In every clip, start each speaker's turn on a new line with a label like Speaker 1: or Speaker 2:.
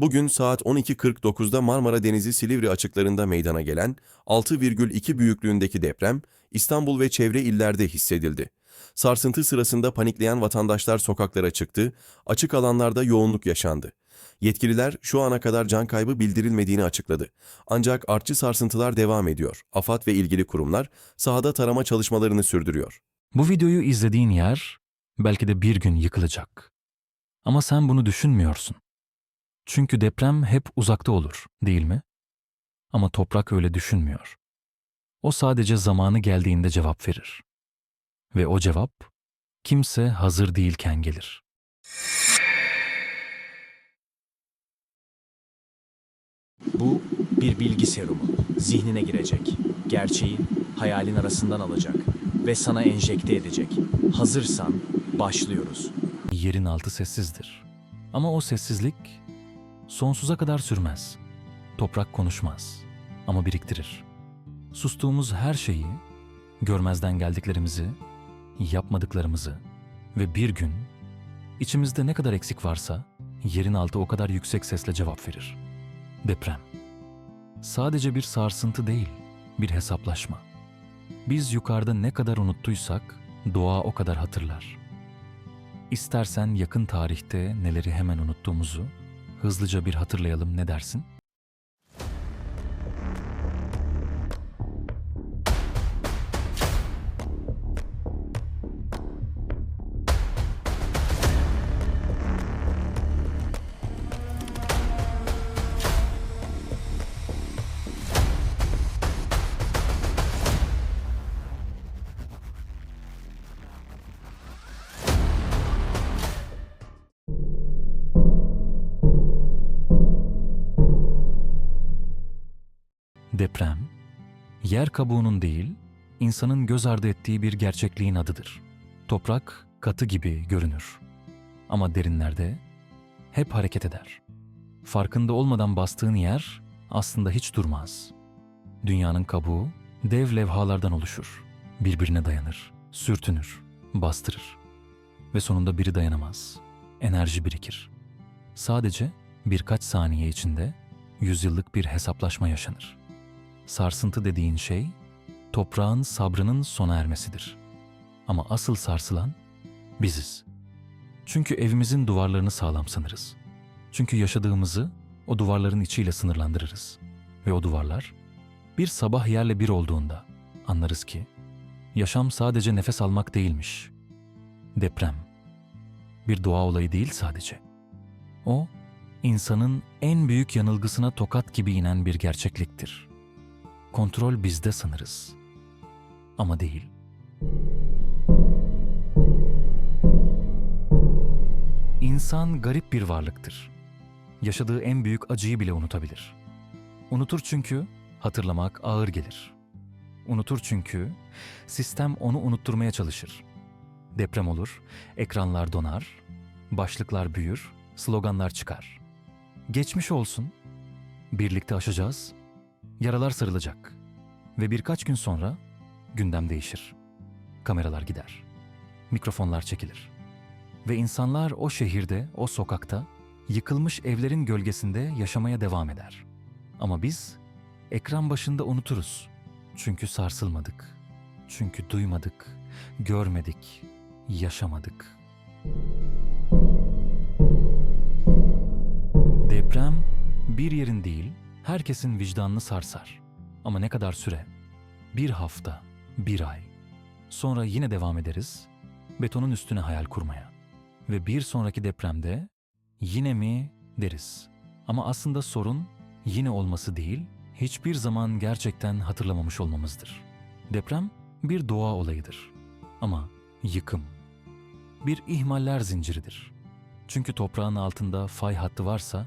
Speaker 1: Bugün saat 12.49'da Marmara Denizi Silivri açıklarında meydana gelen 6,2 büyüklüğündeki deprem İstanbul ve çevre illerde hissedildi. Sarsıntı sırasında panikleyen vatandaşlar sokaklara çıktı, açık alanlarda yoğunluk yaşandı. Yetkililer şu ana kadar can kaybı bildirilmediğini açıkladı. Ancak artçı sarsıntılar devam ediyor. AFAD ve ilgili kurumlar sahada tarama çalışmalarını sürdürüyor.
Speaker 2: Bu videoyu izlediğin yer belki de bir gün yıkılacak. Ama sen bunu düşünmüyorsun. Çünkü deprem hep uzakta olur, değil mi? Ama toprak öyle düşünmüyor. O sadece zamanı geldiğinde cevap verir. Ve o cevap kimse hazır değilken gelir.
Speaker 3: Bu bir bilgi serumu. Zihnine girecek. Gerçeği hayalin arasından alacak ve sana enjekte edecek. Hazırsan başlıyoruz.
Speaker 2: Yerin altı sessizdir. Ama o sessizlik sonsuza kadar sürmez. Toprak konuşmaz ama biriktirir. Sustuğumuz her şeyi, görmezden geldiklerimizi, yapmadıklarımızı ve bir gün içimizde ne kadar eksik varsa yerin altı o kadar yüksek sesle cevap verir. Deprem. Sadece bir sarsıntı değil, bir hesaplaşma. Biz yukarıda ne kadar unuttuysak doğa o kadar hatırlar. İstersen yakın tarihte neleri hemen unuttuğumuzu hızlıca bir hatırlayalım ne dersin? Deprem, yer kabuğunun değil, insanın göz ardı ettiği bir gerçekliğin adıdır. Toprak katı gibi görünür. Ama derinlerde hep hareket eder. Farkında olmadan bastığın yer aslında hiç durmaz. Dünyanın kabuğu dev levhalardan oluşur. Birbirine dayanır, sürtünür, bastırır. Ve sonunda biri dayanamaz. Enerji birikir. Sadece birkaç saniye içinde yüzyıllık bir hesaplaşma yaşanır. Sarsıntı dediğin şey, toprağın sabrının sona ermesidir. Ama asıl sarsılan biziz. Çünkü evimizin duvarlarını sağlam sanırız. Çünkü yaşadığımızı o duvarların içiyle sınırlandırırız. Ve o duvarlar bir sabah yerle bir olduğunda anlarız ki yaşam sadece nefes almak değilmiş. Deprem bir doğa olayı değil sadece. O insanın en büyük yanılgısına tokat gibi inen bir gerçekliktir. Kontrol bizde sanırız. Ama değil. İnsan garip bir varlıktır. Yaşadığı en büyük acıyı bile unutabilir. Unutur çünkü hatırlamak ağır gelir. Unutur çünkü sistem onu unutturmaya çalışır. Deprem olur, ekranlar donar, başlıklar büyür, sloganlar çıkar. Geçmiş olsun, birlikte aşacağız, Yaralar sarılacak ve birkaç gün sonra gündem değişir. Kameralar gider. Mikrofonlar çekilir. Ve insanlar o şehirde, o sokakta, yıkılmış evlerin gölgesinde yaşamaya devam eder. Ama biz ekran başında unuturuz. Çünkü sarsılmadık. Çünkü duymadık, görmedik, yaşamadık. Deprem bir yerin değil, herkesin vicdanını sarsar. Ama ne kadar süre? Bir hafta, bir ay. Sonra yine devam ederiz, betonun üstüne hayal kurmaya. Ve bir sonraki depremde yine mi deriz. Ama aslında sorun yine olması değil, hiçbir zaman gerçekten hatırlamamış olmamızdır. Deprem bir doğa olayıdır. Ama yıkım bir ihmaller zinciridir. Çünkü toprağın altında fay hattı varsa,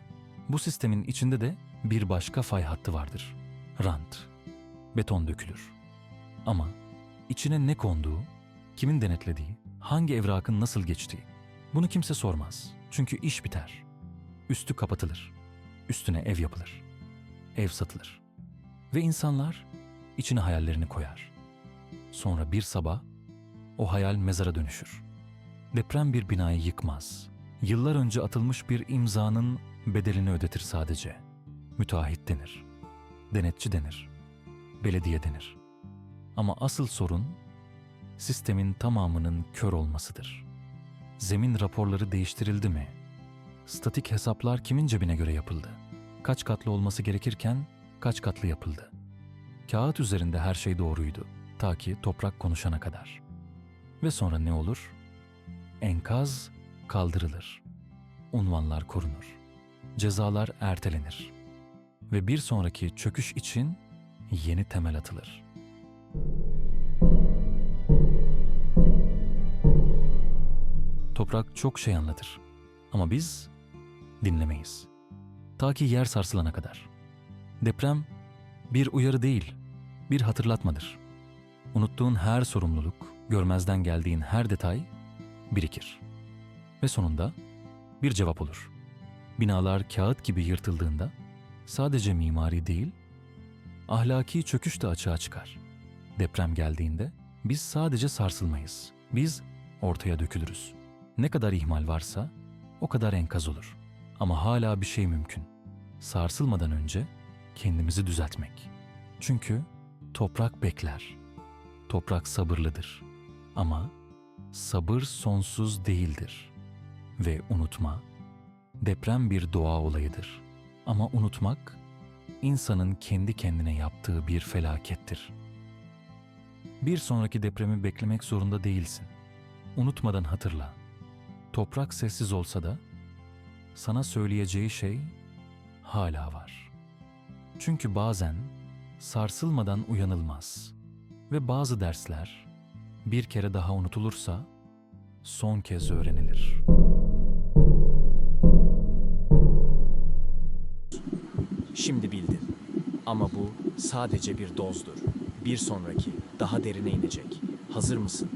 Speaker 2: bu sistemin içinde de bir başka fay hattı vardır. Rant. Beton dökülür. Ama içine ne konduğu, kimin denetlediği, hangi evrakın nasıl geçtiği bunu kimse sormaz. Çünkü iş biter. Üstü kapatılır. Üstüne ev yapılır. Ev satılır. Ve insanlar içine hayallerini koyar. Sonra bir sabah o hayal mezara dönüşür. Deprem bir binayı yıkmaz. Yıllar önce atılmış bir imzanın bedelini ödetir sadece. Müteahhit denir. Denetçi denir. Belediye denir. Ama asıl sorun sistemin tamamının kör olmasıdır. Zemin raporları değiştirildi mi? Statik hesaplar kimin cebine göre yapıldı? Kaç katlı olması gerekirken kaç katlı yapıldı? Kağıt üzerinde her şey doğruydu ta ki toprak konuşana kadar. Ve sonra ne olur? Enkaz kaldırılır. Unvanlar korunur. Cezalar ertelenir. Ve bir sonraki çöküş için yeni temel atılır. Toprak çok şey anlatır. Ama biz dinlemeyiz. Ta ki yer sarsılana kadar. Deprem bir uyarı değil, bir hatırlatmadır. Unuttuğun her sorumluluk, görmezden geldiğin her detay birikir. Ve sonunda bir cevap olur. Binalar kağıt gibi yırtıldığında sadece mimari değil, ahlaki çöküş de açığa çıkar. Deprem geldiğinde biz sadece sarsılmayız. Biz ortaya dökülürüz. Ne kadar ihmal varsa o kadar enkaz olur. Ama hala bir şey mümkün. Sarsılmadan önce kendimizi düzeltmek. Çünkü toprak bekler. Toprak sabırlıdır. Ama sabır sonsuz değildir. Ve unutma, deprem bir doğa olayıdır. Ama unutmak, insanın kendi kendine yaptığı bir felakettir. Bir sonraki depremi beklemek zorunda değilsin. Unutmadan hatırla. Toprak sessiz olsa da sana söyleyeceği şey hala var. Çünkü bazen sarsılmadan uyanılmaz ve bazı dersler bir kere daha unutulursa son kez öğrenilir.
Speaker 3: Şimdi bildin. Ama bu sadece bir dozdur. Bir sonraki daha derine inecek. Hazır mısın?